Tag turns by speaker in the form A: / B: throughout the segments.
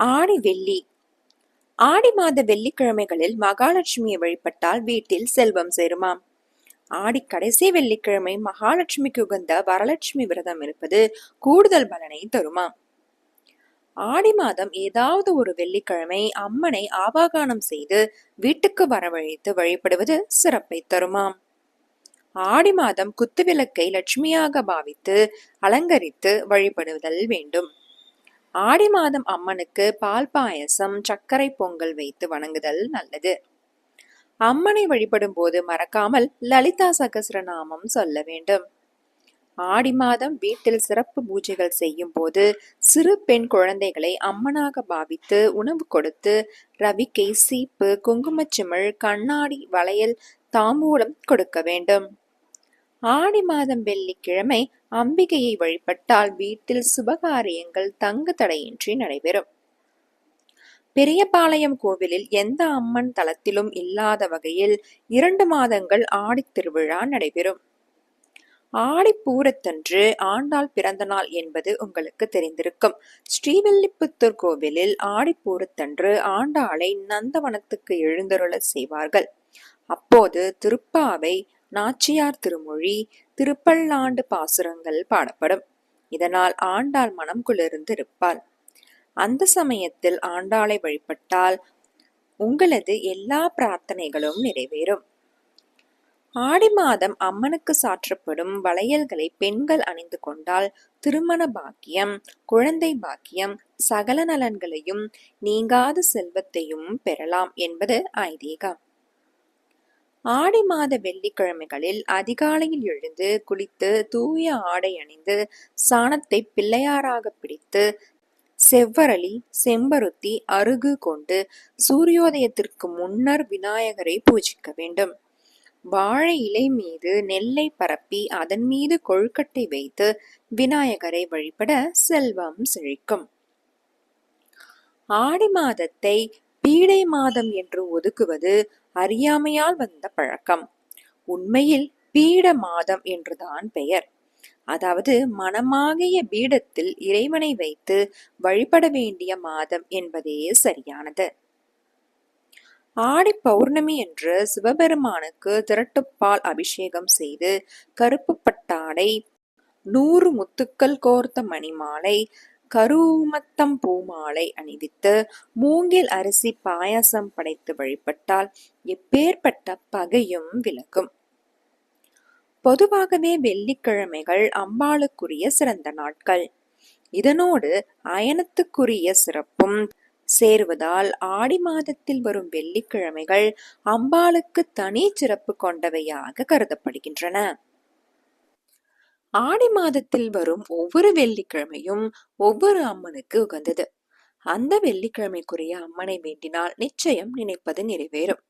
A: ஆடி வெள்ளி. ஆடி மாத வெள்ளிக்கிழமைகளில் மகாலட்சுமியை வழிபட்டால் வீட்டில் செல்வம் சேருமாம். ஆடி கடைசி வெள்ளிக்கிழமை மகாலட்சுமிக்கு உகந்த வரலட்சுமி விரதம் இருப்பது கூடுதல் பலனை தருமாம். ஆடி மாதம் ஏதாவது ஒரு வெள்ளிக்கிழமை அம்மனை ஆவாகானம் செய்து வீட்டுக்கு வரவழைத்து வழிபடுவது சிறப்பை தருமாம். ஆடி மாதம் குத்துவிளக்கை லட்சுமியாக பாவித்து அலங்கரித்து வழிபடுதல் வேண்டும். ஆடி மாதம் அம்மனுக்கு பால் பாயசம் சர்க்கரை பொங்கல் வைத்து வணங்குதல் நல்லது. அம்மனை வழிபடும் போது மறக்காமல் லலிதா சகசிரநாமம் சொல்ல வேண்டும். ஆடி மாதம் வீட்டில் சிறப்பு பூஜைகள் செய்யும் போது சிறு பெண் குழந்தைகளை அம்மனாக பாவித்து உணவு கொடுத்து ரவிக்கை சீப்பு குங்குமச்சிமிழ் கண்ணாடி வளையல் தாம்பூலம் கொடுக்க வேண்டும். ஆடி மாதம் வெள்ளிக்கிழமை அம்பிகையை வழிபட்டால் வீட்டில் சுபகாரியங்கள் தங்கு தடையின்றி நடைபெறும். பெரியபாளையம் கோவிலில் எந்த அம்மன் தலத்திலும் இல்லாத வகையில் இரண்டு மாதங்கள் ஆடித் திருவிழா நடைபெறும். ஆடிப்பூரத்தன்று ஆண்டாள் பிறந்த நாள் என்பது உங்களுக்கு தெரிந்திருக்கும். ஸ்ரீவில்லிபுத்தூர் கோவிலில் ஆடிப்பூரத்தன்று ஆண்டாளை நந்தவனத்துக்கு எழுந்தருள செய்வார்கள். அப்போது திருப்பாவை நாச்சியார் திருமொழி திருப்பல்லாண்டு பாசுரங்கள் பாடப்படும். இதனால் ஆண்டாள் மனம் குளிர்ந்து இருப்பாள் அந்த சமயத்தில் ஆண்டாளை வழிபட்டால் உங்களது எல்லா பிரார்த்தனைகளும் நிறைவேறும். ஆடி மாதம் அம்மனுக்கு சாற்றப்படும் வளையல்களை பெண்கள் அணிந்து கொண்டால் திருமண பாக்கியம் குழந்தை பாக்கியம் சகல நலன்களையும் நீங்காத செல்வத்தையும் பெறலாம் என்பது ஐதீகம். ஆடி மாத வெள்ளிக்கிழமைகளில் அதிகாலையில் எழுந்து குளித்து தூய ஆடை அணிந்து சாணத்தை பிள்ளையாராக பிடித்து செவ்வரளி செம்பருத்தி அருகு கொண்டு சூரியோதயத்திற்கு முன்னர் விநாயகரை பூஜிக்க வேண்டும். வாழை இலை மீது நெல்லை பரப்பி அதன் மீது கொழுக்கட்டை வைத்து விநாயகரை வழிபட செல்வம் செழிக்கும். ஆடி மாதத்தை பீடை மாதம் என்று ஒதுக்குவது அறியாமையால் வந்த பழக்கம். உண்மையில் பீட மாதம் என்றுதான் பெயர். அதாவது மனமாகிய பீடத்தில் இறைவனை வைத்து வழிபட வேண்டிய மாதம் என்பதே சரியானது. ஆடி பௌர்ணமி என்று சிவபெருமானுக்கு திரட்டுப்பால் அபிஷேகம் செய்து கருப்பு பட்டாடை நூறு முத்துக்கள் கோர்த்த மணிமாலை கருமத்தம் பூமாலை அணிவித்து மூங்கில் அரிசி பாயாசம் படைத்து வழிபட்டால் எப்பேற்பட்ட பகையும் விலகும். பொதுவாகவே வெள்ளிக்கிழமைகள் அம்பாளுக்குரிய சிறந்த நாட்கள். இதனோடு அயனத்துக்குரிய சிறப்பும் சேருவதால் ஆடி மாதத்தில் வரும் வெள்ளிக்கிழமைகள் அம்பாளுக்கு தனி சிறப்பு கொண்டவையாக கருதப்படுகின்றன. ஆடி மாதத்தில் வரும் ஒவ்வொரு வெள்ளிக்கிழமையும் ஒவ்வொரு அம்மனுக்கு உகந்தது. அந்த வெள்ளிக்கிழமைக்குரிய அம்மனை வேண்டினால் நிச்சயம் நினைப்பது நிறைவேறும்.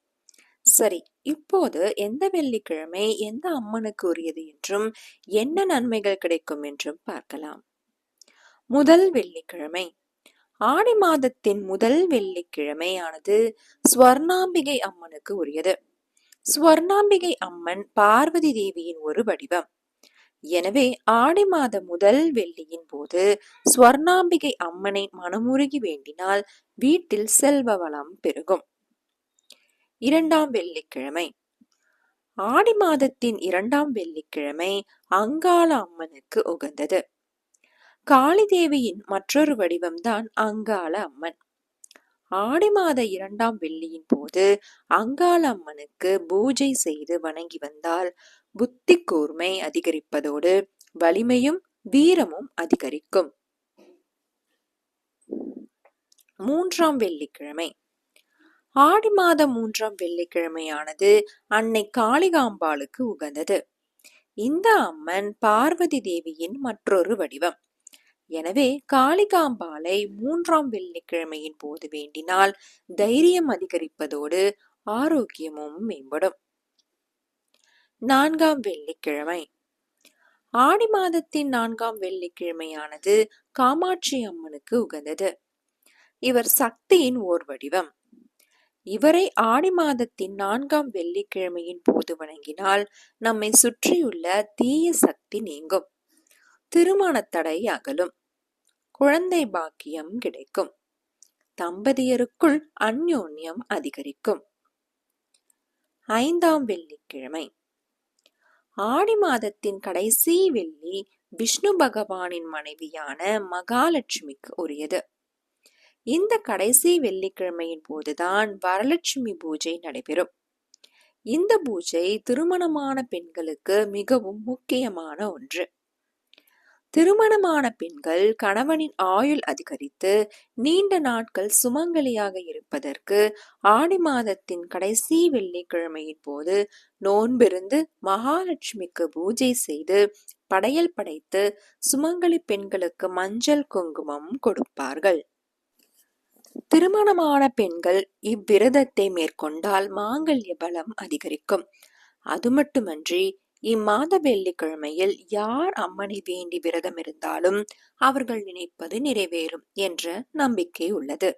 A: சரி இப்போது எந்த வெள்ளிக்கிழமை எந்த அம்மனுக்கு உரியது என்றும் என்ன நன்மைகள் கிடைக்கும் என்றும் பார்க்கலாம். முதல் வெள்ளிக்கிழமை. ஆடி மாதத்தின் முதல் வெள்ளிக்கிழமையானது ஸ்வர்ணாம்பிகை அம்மனுக்கு உரியது. ஸ்வர்ணாம்பிகை அம்மன் பார்வதி தேவியின் ஒரு வடிவம். எனவே ஆடி மாத முதல் வெள்ளியின் போது ஸ்வர்ணாம்பிகை அம்மனை மனமுருகி வேண்டினால் வீட்டில் செல்வ வளம் பெருகும். இரண்டாம் வெள்ளிக்கிழமை. ஆடி மாதத்தின் இரண்டாம் வெள்ளிக்கிழமை அங்காள அம்மனுக்கு உகந்தது. காளி தேவியின் மற்றொரு வடிவம்தான் அங்காள அம்மன். ஆடி மாத இரண்டாம் வெள்ளியின் போது அங்காள அம்மனுக்கு பூஜை செய்து வணங்கி வந்தால் புத்தி கூர்மை அதிகரிப்பதோடு வலிமையும் வீரமும் அதிகரிக்கும். மூன்றாம் வெள்ளிக்கிழமை. ஆடி மாதம் மூன்றாம் வெள்ளிக்கிழமையானது அன்னை காளிகாம்பாளுக்கு உகந்தது. இந்த அம்மன் பார்வதி தேவியின் மற்றொரு வடிவம். எனவே காளிகாம்பாலை மூன்றாம் வெள்ளிக்கிழமையின் போது வேண்டினால் தைரியம் அதிகரிப்பதோடு ஆரோக்கியமும் மேம்படும். நான்காம் வெள்ளிக்கிழமை. ஆடி மாதத்தின் நான்காம் வெள்ளிக்கிழமையானது காமாட்சி அம்மனுக்கு உகந்தது. இவர் சக்தியின் ஓர் வடிவம். இவரை ஆடி மாதத்தின் நான்காம் வெள்ளிக்கிழமையின் போது வணங்கினால் நம்மை சுற்றியுள்ள தீய சக்தி நீங்கும். திருமண தடை அகலும். குழந்தை பாக்கியம் கிடைக்கும். தம்பதியருக்குள் அந்யோன்யம் அதிகரிக்கும். ஐந்தாம் வெள்ளிக்கிழமை. ஆடி மாதத்தின் கடைசி வெள்ளி விஷ்ணு பகவானின் மனைவியான மகாலட்சுமிக்கு உரியது. இந்த கடைசி வெள்ளிக்கிழமையின் போதுதான் வரலட்சுமி பூஜை நடைபெறும். இந்த பூஜை திருமணமான பெண்களுக்கு மிகவும் முக்கியமான ஒன்று. திருமணமான பெண்கள் கணவனின் ஆயுள் அதிகரித்து நீண்ட நாட்கள் சுமங்கலியாக இருப்பதற்கு ஆடி மாதத்தின் கடைசி வெள்ளிக்கிழமையின் போது நோன்பிருந்து மகாலட்சுமிக்கு பூஜை செய்து படையல் படைத்து சுமங்கலி பெண்களுக்கு மஞ்சள் குங்குமம் கொடுப்பார்கள். திருமணமான பெண்கள் இவ்விரதத்தை மேற்கொண்டால் மாங்கல்ய பலம் அதிகரிக்கும். அது மட்டுமன்றி இம்மாத வெள்ளிக்கிழமையில் யார் அம்மனை வேண்டி விரதம் இருந்தாலும் அவர்கள் நினைப்பது நிறைவேறும் என்ற நம்பிக்கை உள்ளது.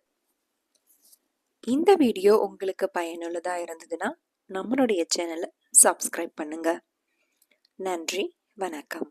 A: இந்த வீடியோ உங்களுக்கு பயனுள்ளதா இருந்ததுன்னா நம்மளுடைய சேனலை சப்ஸ்கிரைப் பண்ணுங்க. நன்றி வணக்கம்.